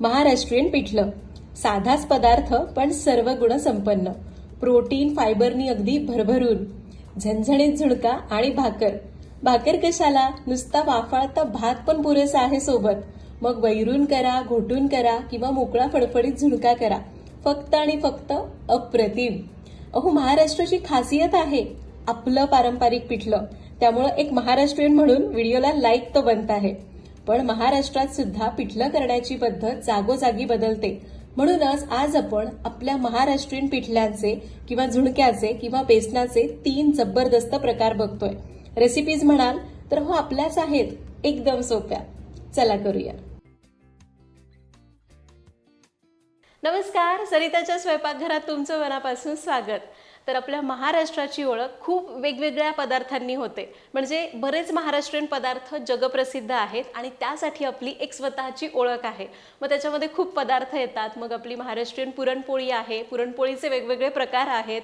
महाराष्ट्रीयन पिठलं. साधाच पदार्थ पण सर्व गुण संपन्न. प्रोटीन फायबरनी अगदी भरभरून. झणझणीत झुणका आणि भाकर. भाकर कशाला? नुसता वाफाळता भात पण पुरेसा आहे सोबत. मग वैरून करा घोटून करा किंवा मोकळा फडफडीत झुणका करा. फक्त आणि फक्त अप्रतिम. अहो महाराष्ट्राची खासियत आहे आपलं पारंपरिक पिठलं. त्यामुळं एक महाराष्ट्रीयन म्हणून व्हिडिओला लाईक तो बनत आहे. पण महाराष्ट्रात सुद्धा पिठलं करण्याची पद्धत जागोजागी बदलते. म्हणूनच आज आपण आपल्या महाराष्ट्रीयन पिठल्यांचे किंवा झुणक्याचे किंवा बेसनाचे तीन जबरदस्त प्रकार बघतोय. रेसिपीज म्हणाल तर हो आपल्याच आहेत एकदम सोप्या. चला करूया. नमस्कार सरिताच्या स्वयंपाकघरात तुमचं मनापासून स्वागत. तर आपल्या महाराष्ट्राची ओळख खूप वेगवेगळ्या पदार्थांनी होते. म्हणजे बरेच महाराष्ट्रीयन पदार्थ जगप्रसिद्ध आहेत आणि त्यासाठी आपली एक स्वतःची ओळख आहे. मग त्याच्यामध्ये खूप पदार्थ येतात. मग आपली महाराष्ट्रीयन पुरणपोळी आहे. पुरणपोळीचे वेगवेगळे प्रकार आहेत.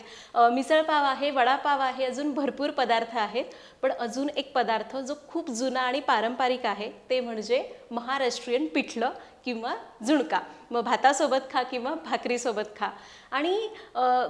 मिसळपाव आहे वडापाव आहे अजून भरपूर पदार्थ आहेत. पण अजून एक पदार्थ जो खूप जुना आणि पारंपरिक आहे ते म्हणजे महाराष्ट्रीयन पिठलं. किंवा झुणका मग भातासोबत खा किंवा भाकरीसोबत खा. आणि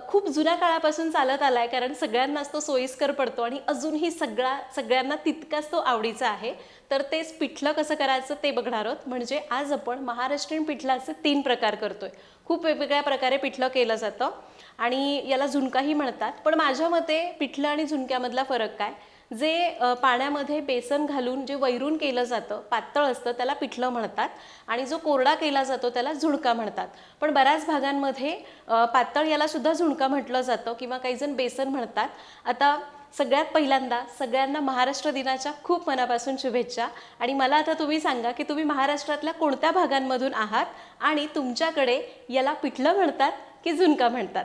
खूप जुन्या काळापासून चालत आलाय कारण सगळ्यांनाच तो सोयीस्कर पडतो आणि अजूनही सगळा सगळ्यांना तितकाच तो आवडीचा आहे. तर तेच पिठलं कसं करायचं ते बघणार आहोत. म्हणजे आज आपण महाराष्ट्रीयन पिठलाचे तीन प्रकार करतोय. खूप वेगवेगळ्या प्रकारे पिठलं केलं जातं. आणि याला झुणकाही म्हणतात. पण माझ्या मते पिठलं आणि झुणक्यामधला फरक काय? जे पाण्यामध्ये बेसन घालून जे वैरून केलं जातं पातळ असतं त्याला पिठलं म्हणतात. आणि जो कोरडा केला जातो त्याला झुणका म्हणतात. पण बऱ्याच भागांमध्ये पातळ यालासुद्धा झुणका म्हटलं जातं किंवा काही जण बेसन म्हणतात. आता सगळ्यात पहिल्यांदा सगळ्यांना महाराष्ट्र दिनाच्या खूप मनापासून शुभेच्छा. आणि मला आता तुम्ही सांगा की तुम्ही महाराष्ट्रातल्या कोणत्या भागांमधून आहात आणि तुमच्याकडे याला पिठलं म्हणतात की झुणका म्हणतात?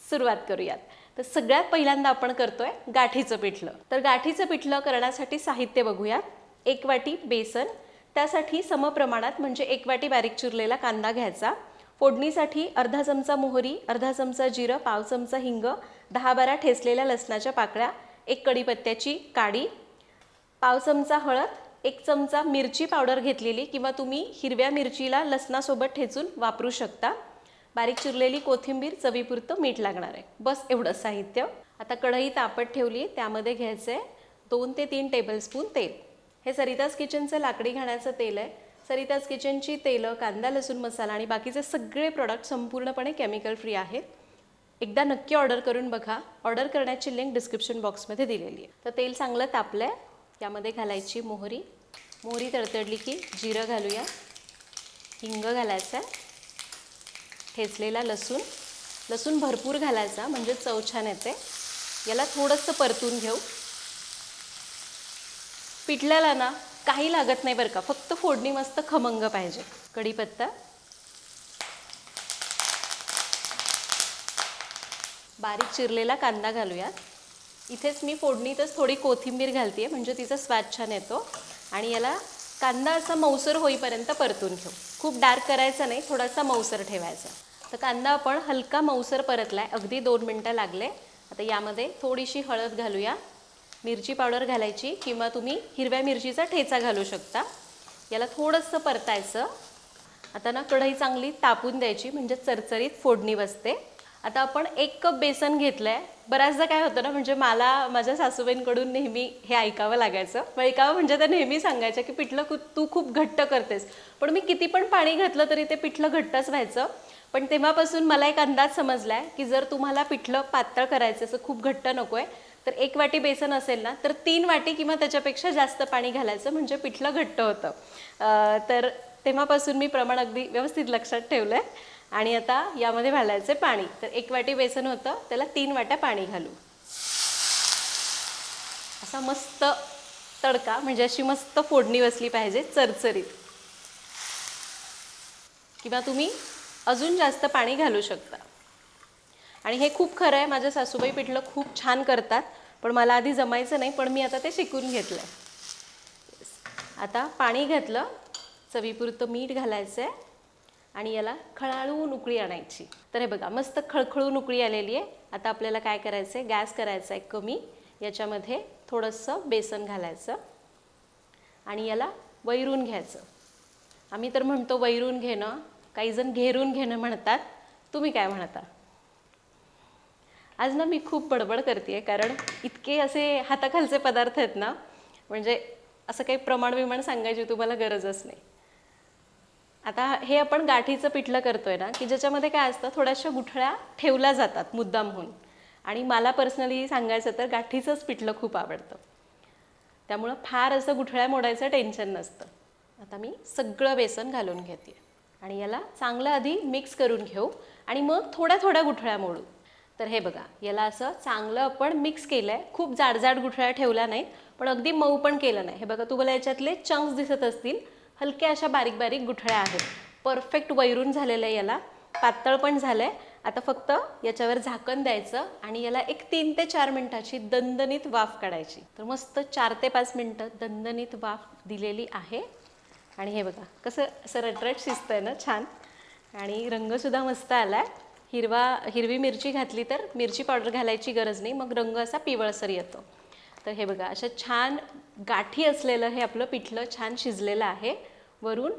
सुरुवात करूयात. तर सगळ्यात पहिल्यांदा आपण करतोय गाठीचं पिठलं. तर गाठीचं पिठलं करण्यासाठी साहित्य बघूयात एक वाटी बेसन त्यासाठी समप्रमाणात म्हणजे एक वाटी बारीक चिरलेला कांदा घ्यायचा. फोडणीसाठी अर्धा चमचा मोहरी अर्धा चमचा जिरं पाव चमचा हिंग दहा बारा ठेचलेल्या लसणाच्या पाकळ्या एक कढीपत्त्याची काडी पाव चमचा हळद एक चमचा मिरची पावडर घेतलेली किंवा तुम्ही हिरव्या मिरचीला लसणासोबत ठेचून वापरू शकता. बारीक चिरलेली कोथिंबीर चवीपुरतं मीठ लागणार आहे. बस एवढं साहित्य. आता कढई तापत ठेवली त्यामध्ये घ्यायचं आहे दोन ते तीन टेबलस्पून तेल. हे सरिताज किचनचं लाकडी घाण्याचं तेल आहे. सरिताज किचनची तेलं कांदा लसूण मसाला आणि बाकीचे सगळे प्रॉडक्ट संपूर्णपणे केमिकल फ्री आहेत. एकदा नक्की ऑर्डर करून बघा. ऑर्डर करण्याची लिंक डिस्क्रिप्शन बॉक्समध्ये दिलेली आहे. तर तेल चांगलं तापलं आहे त्यामध्ये घालायची मोहरी. मोहरी तडतडली की जिरं घालूया. हिंग घालायचं आहे ठेचलेला लसूण. लसूण भरपूर घालायचा म्हणजे चव छान येते. याला थोडंसं परतून घेऊ. पिठल्याला ना काही लागत नाही बरं का फक्त फोडणी मस्त खमंग पाहिजे. कढीपत्ता. बारीक चिरलेला कांदा घालूयात. इथेच मी फोडणीतच थोडी कोथिंबीर घालते म्हणजे तिचा स्वाद छान येतो. आणि याला कांदा असा मऊसर होईपर्यंत परतून घेऊ. खूप डार्क करायचा नाही थोडासा मऊसर ठेवायचा. तर कांदा आपण हलका मऊसर परतला आहे अगदी दोन मिनटं लागले. आता यामध्ये थोडीशी हळद घालूया. मिरची पावडर घालायची किंवा तुम्ही हिरव्या मिरचीचा ठेचा घालू शकता. याला थोडंसं परतायचं. आता ना कढई चांगली तापून द्यायची म्हणजे चरचरीत फोडणी बसते. आता आपण एक कप बेसन घेतलं आहे बऱ्याचदा काय होतं ना म्हणजे मला माझ्या सासूबाईंकडून नेहमी हे ऐकावं लागायचं. मग ऐकावं म्हणजे त्या नेहमी सांगायच्या की पिठलं तू खूप घट्ट करतेस. पण मी किती पण पाणी घातलं तरी ते पिठलं घट्टच व्हायचं. पण तेव्हापासून मला एक अंदाज समजलाय की जर तुम्हाला पिठलं पातळ करायचं असं खूप घट्ट नकोय तर एक वाटी बेसन असेल ना तर तीन वाटी किंवा त्याच्यापेक्षा जास्त पाणी घालायचं म्हणजे पिठलं घट्ट होतं. तर तेव्हापासून मी प्रमाण अगदी व्यवस्थित लक्षात ठेवलं आहे आणि आता यामध्ये घालायचं पाणी. तर एक वाटी बेसन होतं त्याला तीन वाट्या पाणी घालू. असा मस्त तडका म्हणजे अशी मस्त फोडणी बसली पाहिजे चरचरीत. किंवा तुम्ही अजून जास्त पाणी घालू शकता. आणि हे खूप खरं आहे माझ्या सासूबाई पिठलं खूप छान करतात पण मला आधी जमायचं नाही पण मी आता ते शिकून घेतलं आहे आता पाणी घातलं चवीपुरतं मीठ घालायचं आहे आणि याला खळाळून उकळी आणायची. तर हे बघा मस्त खळखळून उकळी आलेली आहे. आता आपल्याला काय करायचं आहे गॅस करायचा आहे कमी. याच्यामध्ये थोडंसं बेसन घालायचं. आणि याला वैरून घ्यायचं. आम्ही तर म्हणतो वैरून घेणं काही जण घेरून घेणं म्हणतात. तुम्ही काय म्हणता? आज ना मी खूप बडबड करते कारण इतके असे हाताखालचे पदार्थ आहेत ना म्हणजे असं काही प्रमाण विमाण सांगायची तुम्हाला गरजच नाही. आता हे आपण गाठीचं पिठलं करतोय ना की ज्याच्यामध्ये काय असतं थोड्याशा गुठळ्या ठेवल्या जातात मुद्दामहून आणि मला पर्सनली सांगायचं तर गाठीचंच पिठलं खूप आवडतं. त्यामुळं फार असं गुठळ्या मोडायचं टेन्शन नसतं. आता मी सगळं बेसन घालून घेते. आणि याला चांगलं आधी मिक्स करून घेऊ. आणि मग थोड्या थोड्या गुठळ्या मोडू. तर हे बघा याला असं चांगलं आपण मिक्स केलं आहे खूप जाडजाड गुठळ्या ठेवल्या नाहीत पण अगदी मऊ पण केलं नाही. हे बघा तुम्हाला याच्यातले चंक्स दिसत असतील. हलक्या अशा बारीक बारीक गुठळ्या आहेत. परफेक्ट वैरून झालेलं आहे याला. पातळ पण झालं आहे आता फक्त याच्यावर झाकण द्यायचं आणि याला एक तीन ते चार मिनटाची दणदणीत वाफ काढायची. तर मस्त चार ते पाच मिनटं दणदणीत वाफ दिलेली आहे. आणि हे बघा कसं असं रटरट आहे ना छान. आणि रंगसुद्धा मस्त आला आहे हिरवा हिरवी मिरची घातली तर मिरची पावडर घालायची गरज नाही. मग रंग असा पिवळसर येतो. तर हे बघा अशा छान गाठी असलेलं हे आपलं पिठलं छान शिजलेलं आहे. वरून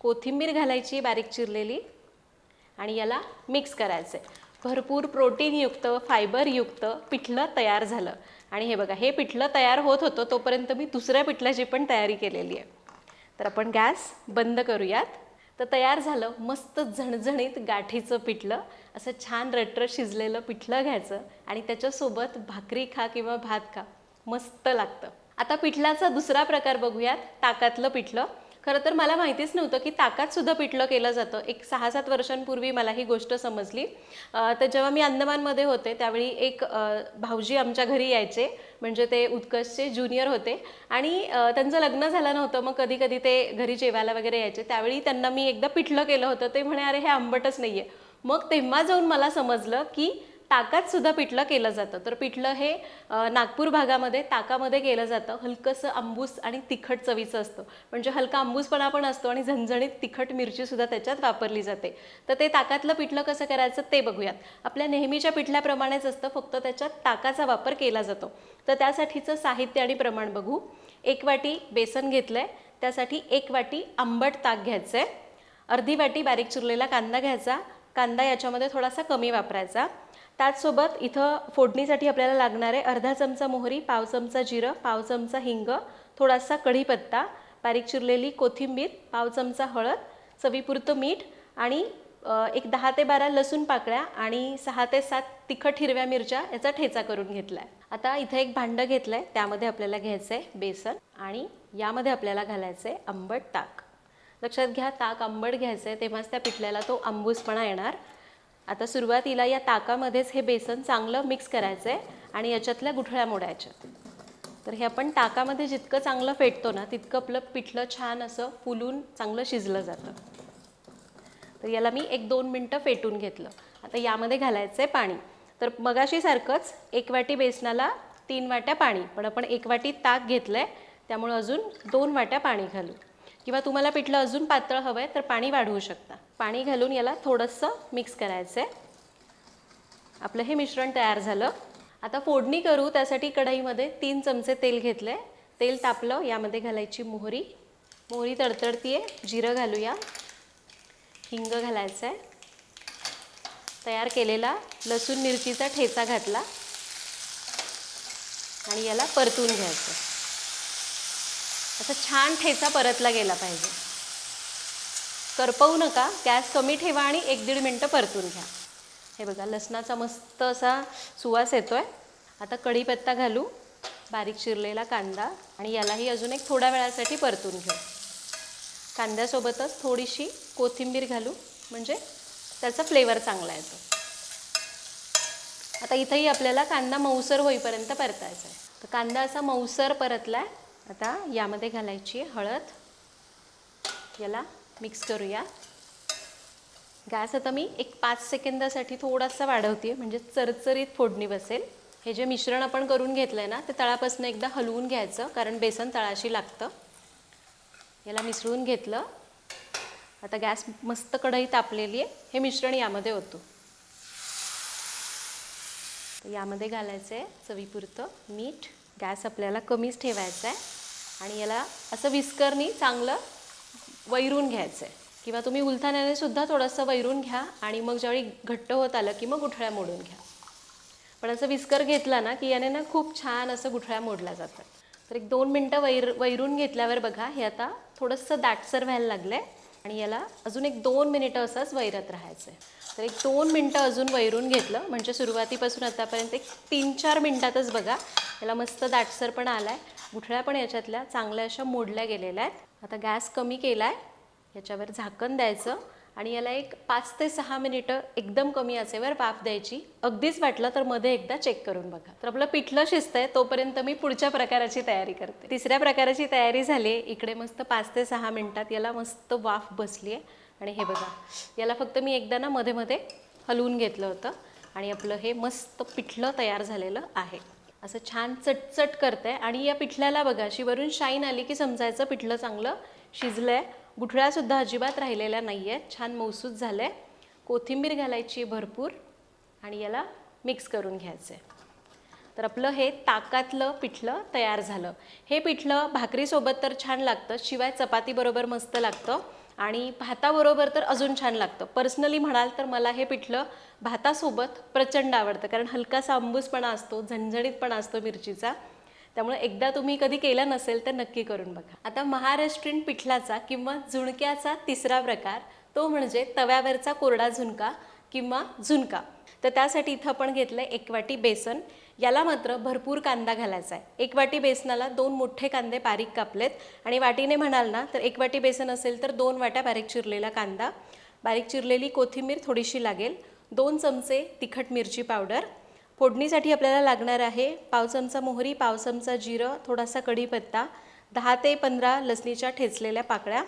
कोथिंबीर घालायची बारीक चिरलेली आणि याला मिक्स करायचं आहे भरपूर प्रोटीनयुक्त फायबरयुक्त पिठलं तयार झालं. आणि हे बघा हे पिठलं तयार होत होतं तोपर्यंत मी दुसऱ्या पिठल्याची पण तयारी केलेली आहे. तर आपण गॅस बंद करूयात. तर तयार झालं मस्त झणझणीत गाठीचं पिठलं असं छान रटर शिजलेलं पिठलं घ्यायचं आणि त्याच्यासोबत भाकरी खा किंवा भात खा. मस्त लागतं. आता पिठलाचा दुसरा प्रकार बघूयात ताकातलं पिठलं. खरं तर मला माहितीच नव्हतं की ताकातसुद्धा पिठलं केलं जातं. एक सहा सात वर्षांपूर्वी मला ही गोष्ट समजली. तर जेव्हा मी अंदमानमध्ये होते त्यावेळी एक भाऊजी आमच्या घरी यायचे. म्हणजे ते उत्कर्षचे ज्युनियर होते. आणि त्यांचं लग्न झालं नव्हतं. मग कधी कधी ते घरी जेवायला वगैरे यायचे. त्यावेळी त्यांना मी एकदा पिठलं केलं होतं. ते म्हणे अरे हे आंबटच नाही आहे मग तेव्हा जाऊन मला समजलं की ताकात सुद्धा पिठलं केलं जातं. तर पिठलं हे नागपूर भागामध्ये ताकामध्ये केलं जातं. हलकंसं आंबूस आणि तिखट चवीचं असतं. म्हणजे हलका आंबूसपणा पण असतो आणि झणझणीत तिखट मिरचीसुद्धा त्याच्यात वापरली जाते. तर ते ताकातलं पिठलं कसं करायचं ते बघूयात. आपल्या नेहमीच्या पिठल्याप्रमाणेच असतं फक्त त्याच्यात ताकाचा वापर केला जातो. तर त्यासाठीचं साहित्य आणि प्रमाण बघू. एक वाटी बेसन घेतलं आहे त्यासाठी एक वाटी आंबट ताक घ्यायचं आहे अर्धी वाटी बारीक चिरलेला कांदा घ्यायचा. कांदा याच्यामध्ये थोडासा कमी वापरायचा. त्याचसोबत इथं फोडणीसाठी आपल्याला लागणार आहे अर्धा चमचा मोहरी पाव चमचा जिरं पाव चमचा हिंग थोडासा कढीपत्ता बारीक चिरलेली कोथिंबीर पाव चमचा हळद चवीपुरतं मीठ आणि एक दहा ते बारा लसूण पाकळ्या आणि सहा ते सात तिखट हिरव्या मिरच्या याचा ठेचा करून घेतला आहे आता इथं एक भांडं घेतलं आहे त्यामध्ये आपल्याला घ्यायचं आहे बेसन आणि यामध्ये आपल्याला घालायचं आहे आंबट ताक. लक्षात घ्या ताक आंबट घ्यायचं आहे तेव्हाच त्या पिठल्याला तो आंबूसपणा येणार. आता सुरुवातीला या ताकामध्येच हे बेसन चांगलं मिक्स करायचं आहे आणि याच्यातल्या गुठळ्या मोडायच्या. तर हे आपण ताकामध्ये जितकं चांगलं फेटतो ना तितकं आपलं पिठलं छान असं फुलून चांगलं शिजलं जातं. तर याला मी एक दोन मिनटं फेटून घेतलं. आता यामध्ये घालायचं आहे पाणी. तर मगाशीसारखंच एक वाटी बेसनाला तीन वाट्या पाणी पण आपण एक वाटी ताक घेतलं आहे त्यामुळं अजून दोन वाट्या पाणी घालू. किंवा तुम्हाला पिठलं अजून पातळ हवं आहे तर पाणी वाढवू शकता. पाणी घालून याला थोडंसं मिक्स करायचं आहे आपलं हे मिश्रण तयार झालं. आता फोडणी करू त्यासाठी कढईमध्ये तीन चमचे तेल घेतले तेल तापलं यामध्ये घालायची मोहरी. मोहरी तडतडतीये जिरं घालूया. हिंग घालायचं आहे तयार केलेला लसूण मिरचीचा ठेचा घातला. आणि याला परतून घ्यायचं असं छान ठेचा परतला गेला पाहिजे. करपवू नका. गॅस कमी ठेवा आणि एक दीड मिनटं परतून घ्या. हे बघा लसणाचा मस्त असा सुवास येतो आहे आता कढीपत्ता घालू. बारीक चिरलेला कांदा आणि यालाही अजून एक थोड्या वेळासाठी परतून घेऊ. कांद्यासोबतच थोडीशी कोथिंबीर घालू. म्हणजे त्याचा फ्लेवर चांगला येतो. आता इथंही आपल्याला कांदा मऊसर होईपर्यंत परतायचा आहे. तर कांदा असा मऊसर परतला आहे आता यामध्ये घालायची आहे हळद. याला मिक्स करूया. गॅस आता मी एक पाच सेकंदासाठी थोडासा वाढवते म्हणजे चरचरीत फोडणी बसेल. हे जे मिश्रण आपण करून घेतलं आहे ना ते तळापासून एकदा हलवून घ्यायचं कारण बेसन तळाशी लागतं. याला मिसळून घेतलं. आता गॅस मस्त कढई तापलेली आहे. हे मिश्रण यामध्ये होतं यामध्ये घालायचं आहे चवीपुरतं मीठ. गॅस आपल्याला कमीच ठेवायचा आहे आणि याला असं विस्करनी चांगलं वैरून घ्यायचं आहे किंवा तुम्ही उलथाण्याने सुद्धा थोडंसं वैरून घ्या आणि मग ज्यावेळी घट्ट होत आलं की मग गुठळ्या मोडून घ्या. पण असं विस्कर घेतला ना की याने ना खूप छान असं गुठळ्या मोडल्या जातात. तर एक दोन मिनटं वैर वैरून घेतल्यावर बघा हे आता थोडंसं दाटसर व्हायला लागलं आहे आणि याला अजून एक दोन मिनिटं असंच वैरत राहायचं आहे तर एक दोन मिनटं अजून वैरून घेतलं म्हणजे सुरुवातीपासून आतापर्यंत एक तीन चार मिनटातच बघा याला मस्त दाटसर पण आला आहे गुठळ्या पण याच्यातल्या चांगल्या अशा मोडल्या गेलेल्या आहेत. आता गॅस कमी केला आहे याच्यावर झाकण द्यायचं आणि याला एक पाच ते सहा मिनिटं एकदम कमी आचेवर वाफ द्यायची. अगदीच वाटलं तर मध्ये एकदा चेक करून बघा. तर आपलं पिठलं शिजतंय तोपर्यंत मी पुढच्या प्रकाराची तयारी करते. तिसऱ्या प्रकाराची तयारी झाली इकडे मस्त पाच ते सहा मिनिटात याला मस्त वाफ बसली आहे आणि हे बघा याला फक्त मी एकदा ना मध्ये मध्ये हलवून घेतलं होतं आणि आपलं हे मस्त पिठलं तयार झालेलं आहे. असं छान चटचट करते. आणि या पिठल्याला बघा अशी वरून शाईन आली की समजायचं पिठलं चांगलं शिजलं आहे गुठळ्यासुद्धा अजिबात राहिलेल्या नाही आहेत छान मौसूद झालं आहे कोथिंबीर घालायची भरपूर आणि याला मिक्स करून घ्यायचं आहे तर आपलं हे ताकातलं पिठलं तयार झालं. हे पिठलं भाकरीसोबत तर छान लागतं शिवाय चपातीबरोबर मस्त लागतं. आणि भाताबरोबर तर अजून छान लागतं. पर्सनली म्हणाल तर मला हे पिठलं भातासोबत प्रचंड आवडतं. कारण हलकासा आंबूसपणा असतो झणझणीतपणा असतो मिरचीचा. त्यामुळे एकदा तुम्ही कधी केलं नसेल तर नक्की करून बघा. आता महाराष्ट्रीयन पिठलाचा किंवा झुणक्याचा तिसरा प्रकार तो म्हणजे तव्यावरचा कोरडा झुणका किंवा झुणका. तर त्यासाठी इथं आपण घेतलं आहे एक वाटी बेसन. याला मात्र भरपूर कांदा घालायचा आहे. एक वाटी बेसनाला दोन मोठे कांदे बारीक कापलेत. आणि वाटीने म्हणाल ना तर एक वाटी बेसन असेल तर दोन वाट्या बारीक चिरलेला कांदा. बारीक चिरलेली कोथिंबीर थोडीशी लागेल. दोन चमचे तिखट मिरची पावडर. फोडणीसाठी आपल्याला लागणार आहे पाव चमचा मोहरी पाव चमचा जिरं थोडासा कढीपत्ता दहा ते पंधरा लसणीच्या ठेचलेल्या पाकळ्या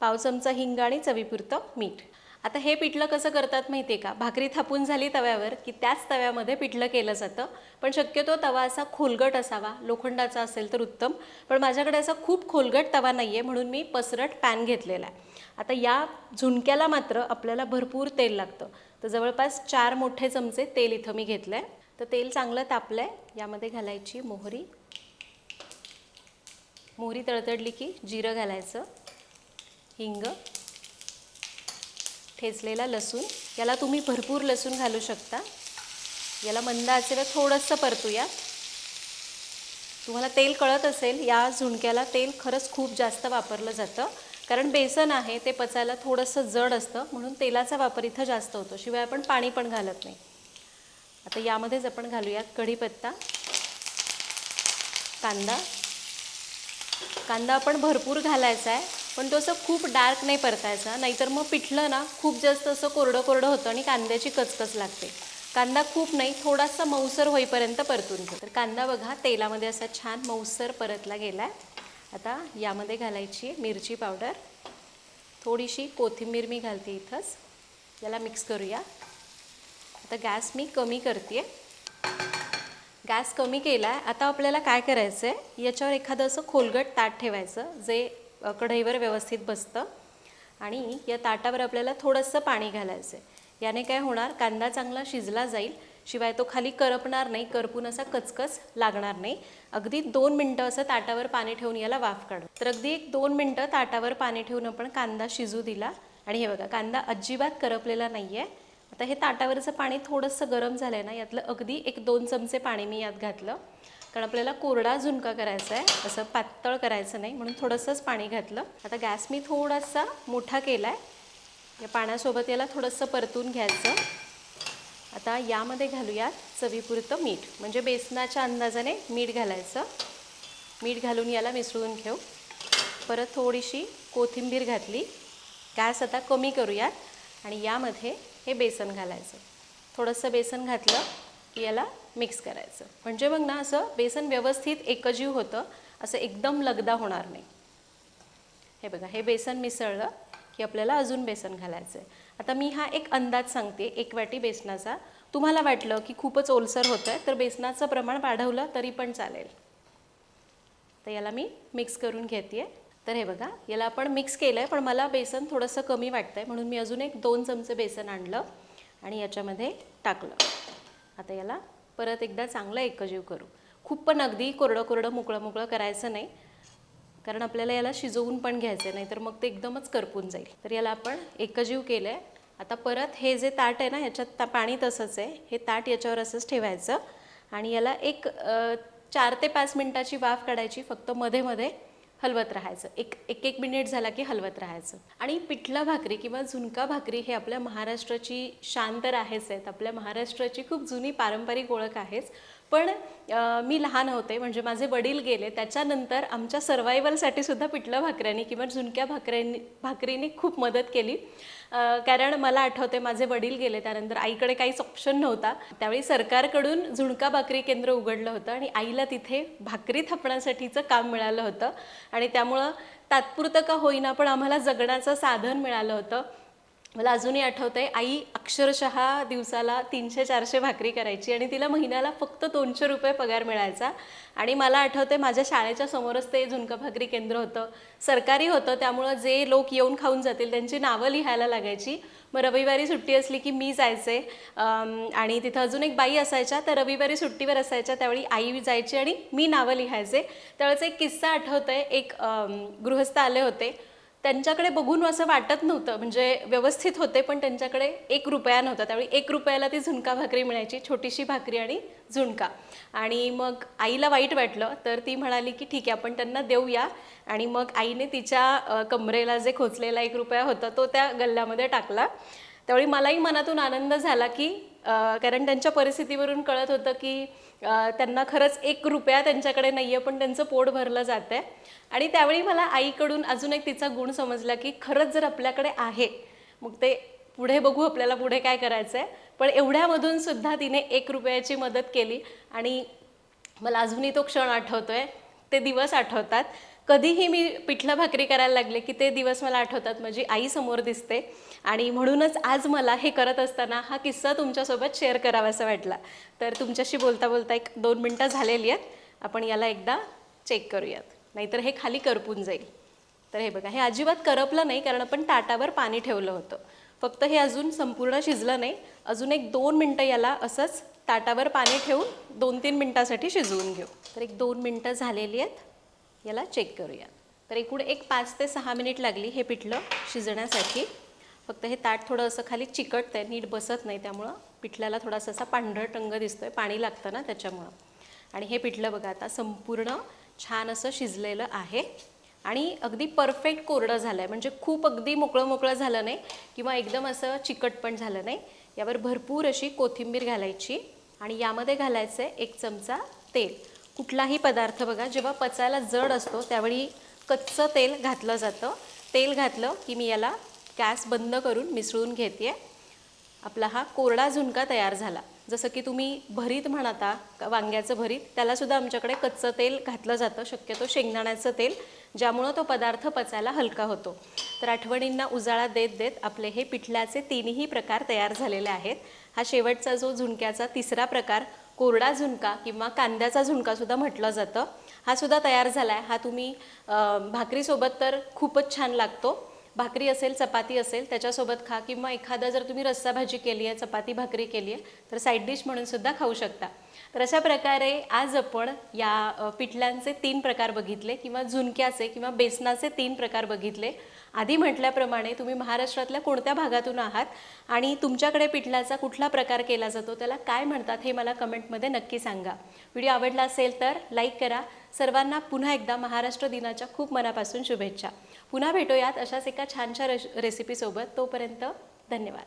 पाव चमचा हिंग आणि चवीपुरतं मीठ. आता हे पिठलं कसं करतात माहिती आहे का? भाकरी थापून झाली तव्यावर की त्याच तव्यामध्ये पिठलं केलं जातं. पण शक्यतो तवा असा खोलगट असावा. लोखंडाचा असेल तर उत्तम. पण माझ्याकडे असा खूप खोलगट तवा नाही आहे म्हणून मी पसरट पॅन घेतलेला आहे. आता या झुणक्याला मात्र आपल्याला भरपूर तेल लागतं. तर जवळपास चार मोठे चमचे तेल इथं मी घेतलं आहे तर तेल चांगलं तापलं आहे यामध्ये घालायची मोहरी. मोहरी तळतडली की जिरं घालायचं. हिंग. ठेचलेला लसूण. याला तुम्ही भरपूर लसूण घालू शकता. याला मंद आचेवर थोडंसं परतूया. तुम्हाला तेल कळत असेल या झुणक्याला तेल खरंच खूप जास्त वापरलं जातं. कारण बेसन आहे ते पचायला थोडंसं जड असतं. म्हणून तेलाचा वापर इथं जास्त होतो. शिवाय आपण पाणी पण घालत नाही. आता यामध्येच आपण घालूयात कढीपत्ता. कांदा. कांदा आपण भरपूर घालायचा आहे. पण तो असं खूप डार्क नाही परतायचा. नाहीतर मग पिठलं ना खूप जास्त असं कोरडं कोरडं होतं आणि कांद्याची कचकच लागते. कांदा खूप नाही थोडासा मऊसर होईपर्यंत परतून घे. तर कांदा बघा तेलामध्ये असा छान मऊसर परतला गेला आहे आता यामध्ये घालायची मिरची पावडर. थोडीशी कोथिंबीर मी घालते इथंच. याला मिक्स करूया. आता गॅस मी कमी करते गॅस कमी केला आहे आता आपल्याला काय करायचं आहे याच्यावर एखादं असं खोलगट ताट ठेवायचं जे कढईवर व्यवस्थित बसतं. आणि या ताटावर आपल्याला थोडंसं पाणी घालायचं आहे याने काय होणार? कांदा चांगला शिजला जाईल. शिवाय तो खाली करपणार नाही. करपून असा कचकच लागणार नाही. अगदी दोन मिनटं असं ताटावर पाणी ठेवून याला वाफ काढू. तर अगदी एक दोन मिनटं ताटावर पाणी ठेवून आपण कांदा शिजू दिला. आणि हे बघा कांदा अजिबात करपलेला नाही आहे आता हे ताटावरचं पाणी थोडंसं गरम झालं आहे ना यातलं अगदी एक दोन चमचे पाणी मी यात घातलं. कारण आपल्याला कोरडा झुणका करायचा आहे असं पातळ करायचं नाही म्हणून थोडंसंच पाणी घातलं. आता गॅस मी थोडासा मोठा केला आहे या पाण्यासोबत याला थोडंसं परतून घ्यायचं. आता यामध्ये घालूयात चवीपुरतं मीठ म्हणजे बेसनाच्या अंदाजाने मीठ घालायचं. मीठ घालून याला मिसळून घेऊ. परत थोडीशी कोथिंबीर घातली. गॅस आता कमी करूयात आणि यामध्ये हे बेसन घालायचं. थोडंसं बेसन घातलं. की याला मिक्स करायचं. म्हणजे मग ना असं बेसन व्यवस्थित एकजीव होतं असं एकदम लगदा होणार नाही. हे बघा हे बेसन मिसळलं की आपल्याला अजून बेसन घालायचं आहे आता मी हा एक अंदाज सांगते एक वाटी बेसनाचा. तुम्हाला वाटलं की खूपच ओलसर होतं आहे तर बेसनाचं प्रमाण वाढवलं तरी पण चालेल. तर याला मी मिक्स करून घेते तर हे बघा याला आपण मिक्स केलं आहे पण मला बेसन थोडंसं कमी वाटतं आहे म्हणून मी अजून एक दोन चमचे बेसन आणलं आणि याच्यामध्ये टाकलं. आता याला परत एकदा चांगलं एकजीव करू. खूप पण अगदी कोरडं कोरडं मोकळं मोकळं करायचं नाही. कारण आपल्याला याला शिजवून पण घ्यायचं आहे नाहीतर मग ते एकदमच करपून जाईल. तर याला आपण एकजीव केलं आहे आता परत हे जे ताट आहे ना ह्याच्यात ता पाणी तसंच आहे. हे ताट याच्यावर असंच ठेवायचं. आणि याला एक चार ते पाच मिनटाची वाफ काढायची फक्त मध्ये मध्ये. हलवत राहायचं. एक एक एक मिनिट झाला की हलवत राहायचं. आणि पिठला भाकरी किंवा झुणका भाकरी हे आपल्या महाराष्ट्राची शान तर आहेच आहेत. आपल्या महाराष्ट्राची खूप जुनी पारंपरिक ओळख आहेच. पण मी लहान होते म्हणजे माझे वडील गेले त्याच्यानंतर आमच्या सर्वायवलसाठी सुद्धा पिठलं भाकऱ्यांनी किंवा झुणक्या भाकऱ्यांनी भाकरीने खूप मदत केली. कारण मला आठवते माझे वडील गेले त्यानंतर आईकडे काहीच ऑप्शन नव्हता. त्यावेळी सरकारकडून झुणका भाकरी केंद्र उघडलं होतं आणि आईला तिथे भाकरी थापण्यासाठीचं काम मिळालं होतं. आणि त्यामुळं तात्पुरतं का होईना पण आम्हाला जगण्याचं साधन मिळालं होतं. मला अजूनही आठवतंय आई अक्षरशः दिवसाला तीनशे चारशे भाकरी करायची आणि तिला महिन्याला फक्त दोनशे रुपये पगार मिळायचा. आणि मला आठवते माझ्या शाळेच्या समोरच ते झुणका भाकरी केंद्र होतं. सरकारी होतं त्यामुळं जे लोक येऊन खाऊन जातील त्यांची नावं लिहायला लागायची. मग रविवारी सुट्टी असली की मी जायचे. आणि तिथं अजून एक बाई असायच्या तर रविवारी सुट्टीवर असायच्या त्यावेळी आई जायची आणि मी नावं लिहायचे. त्यावेळेचा एक किस्सा आठवतोय एक गृहस्थ आले होते. त्यांच्याकडे बघून असं वाटत नव्हतं. म्हणजे व्यवस्थित होते पण त्यांच्याकडे एक रुपया नव्हता. त्यावेळी एक रुपयाला ती झुणका भाकरी मिळायची छोटीशी भाकरी आणि झुणका. आणि मग आईला वाईट वाटलं तर ती म्हणाली की ठीक आहे आपण त्यांना देऊया. आणि मग आईने तिच्या कमरेला जे खोचलेला एक रुपया होता तो त्या गल्ल्यामध्ये टाकला. त्यावेळी मलाही मनातून आनंद झाला की कारण त्यांच्या परिस्थितीवरून कळत होतं की त्यांना खरंच एक रुपया त्यांच्याकडे नाही आहे पण त्यांचं पोट भरलं जातं आहे आणि त्यावेळी मला आईकडून अजून एक तिचा गुण समजला की खरंच जर आपल्याकडे आहे मग ते पुढे बघू आपल्याला पुढे काय करायचं आहे पण एवढ्यामधून सुद्धा तिने एक रुपयाची मदत केली आणि मला अजूनही तो क्षण आठवतो आहे ते दिवस आठवतात. कधीही मी पिठलं भाकरी करायला लागले की ते दिवस मला आठवतात. माझी आई समोर दिसते. आणि म्हणूनच आज मला हे करत असताना हा किस्सा तुमच्यासोबत शेअर करावासा वाटला. तर तुमच्याशी बोलता बोलता एक दोन मिनटं झालेली आहेत. आपण याला एकदा चेक करूयात. नाहीतर हे खाली करपून जाईल. तर हे बघा हे अजिबात करपलं नाही कारण आपण ताटावर पाणी ठेवलं होतं. फक्त हे अजून संपूर्ण शिजलं नाही. अजून एक दोन मिनटं याला असंच ताटावर पाणी ठेवून दोन तीन मिनटासाठी शिजवून घेऊ. तर एक दोन मिनटं झालेली आहेत. याला चेक करूया तर एकूण एक पाच ते सहा मिनिट लागली हे पिठलं शिजण्यासाठी. फक्त हे ताट थोडं असं खाली चिकटतं आहे नीट बसत नाही त्यामुळं. पिठल्याला थोडासा असा पांढर टंग दिसतो आहे पाणी लागतं ना त्याच्यामुळं. आणि हे पिठलं बघा आता संपूर्ण छान असं शिजलेलं आहे. आणि अगदी परफेक्ट कोरडं झालं आहे म्हणजे खूप अगदी मोकळं मोकळं झालं नाही किंवा एकदम असं चिकट पण झालं नाही. यावर भरपूर अशी कोथिंबीर घालायची आणि यामध्ये घालायचं आहे एक चमचा तेल. कुठलाही पदार्थ बघा जेव्हा पचायला जड असतो त्यावेळी कच्चं तेल घातलं जातं. तेल घातलं की मी याला गॅस बंद करून मिसळून घेते आपला हा कोरडा झुणका तयार झाला. जसं की तुम्ही भरीत म्हणता का वांग्याचं भरीत त्यालासुद्धा आमच्याकडे कच्चं तेल घातलं जातं. शक्यतो शेंगदाण्याचं तेल ज्यामुळं तो पदार्थ पचायला हलका होतो. तर आठवणींना उजाळा देत देत आपले हे पिठल्याचे तीनही प्रकार तयार झालेले आहेत. हा शेवटचा जो झुणक्याचा तिसरा प्रकार कोरडा झुणका किंवा कांद्याचा झुणकासुद्धा म्हटलं जातं. हा सुद्धा तयार झाला आहे हा तुम्ही भाकरीसोबत तर खूपच छान लागतो. भाकरी असेल चपाती असेल त्याच्यासोबत खा किंवा एखादा जर तुम्ही रस्सा भाजी केली आहे चपाती भाकरी केली आहे तर साईड डिश म्हणून सुद्धा खाऊ शकता. तर अशा प्रकारे आज आपण या पिठल्यांचे तीन प्रकार बघितले किंवा झुणक्याचे किंवा बेसनाचे तीन प्रकार बघितले. आधी म्हटल्याप्रमाणे तुम्ही महाराष्ट्रातल्या कोणत्या भागातून आहात आणि तुमच्याकडे पिठल्याचा कुठला प्रकार केला जातो त्याला काय म्हणतात हे मला कमेंटमध्ये नक्की सांगा. व्हिडिओ आवडला असेल तर लाईक करा. सर्वांना पुन्हा एकदा महाराष्ट्र दिनाच्या खूप मनापासून शुभेच्छा. पुन्हा भेटूयात अशाच एका छानशा रेश रेसिपीसोबत तोपर्यंत धन्यवाद.